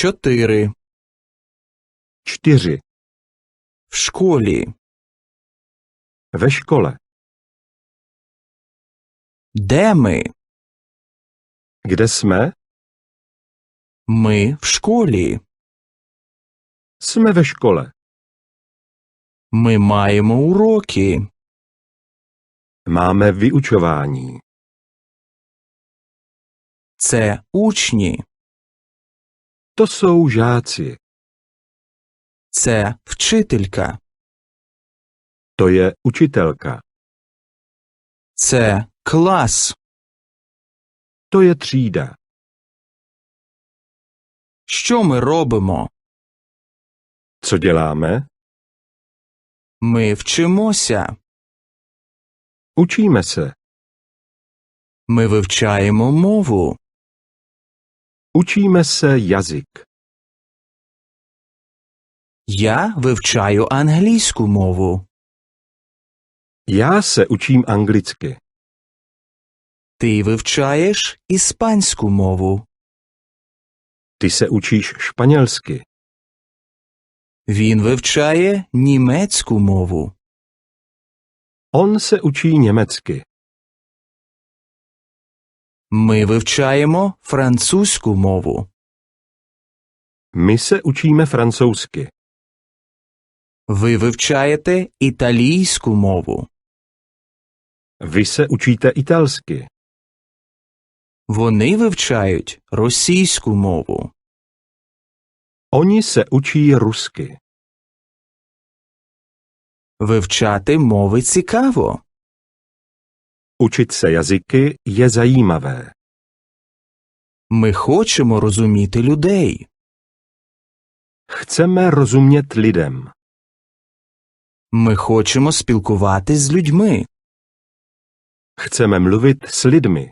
Чотири. čtyři, В школі. ve škole, Де ми? kde jsme, Ми в школі. jsme ve škole, Ми маємо уроки. máme vyučování, Це учні. To jsou žáci, Це вчителька. to je učitelka, Це клас. to je třída, Що ми робимо? co děláme, Ми вчимося. učíme se, Ми вивчаємо мову. učíme se jazyk, Я вивчаю англійську мову. já se učím anglicky, Ти вивчаєш іспанську мову. ty se učíš španělsky, Він вивчає німецьку мову. on se učí německy, Ми вивчаємо французьку мову. my se učíme francouzsky, Ви вивчаєте італійську мову. vy se učíte italsky, Вони вивчають російську мову. oni se učí rusky, Вивчати мови цікаво. Učit se jazyky je zajímavé, Ми хочемо розуміти людей. chceme rozumět lidem, Ми хочемо спілкуватись з людьми. chceme mluvit s lidmi,